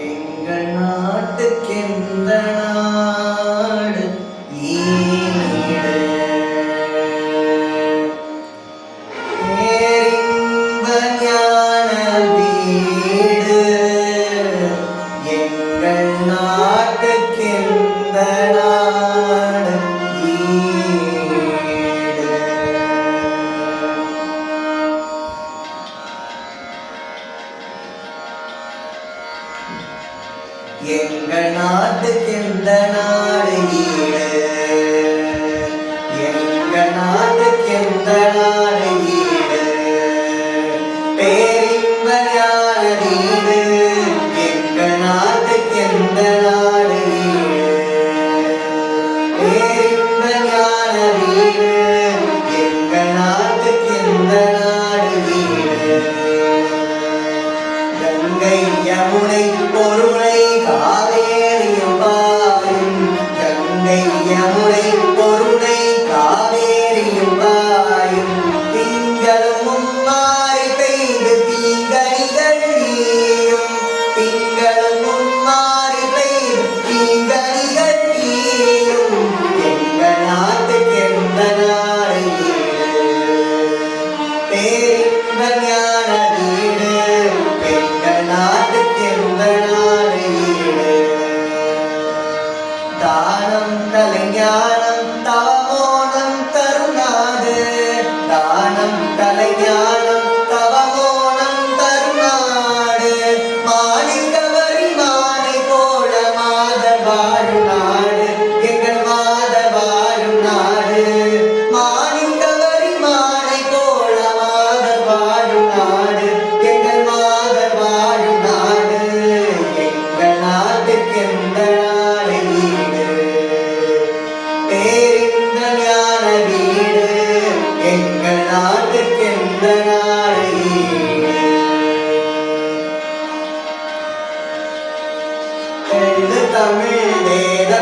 எங்கள் நாட்டுக்கே எங்கள் நாட்டுக்கு இந்த நாடு ஈடு? எங்கள் நாட்டுக்கு இந்த நாடு ஈடு? பேரின்ப കലഞ്ഞാൽ தமிழ் வேத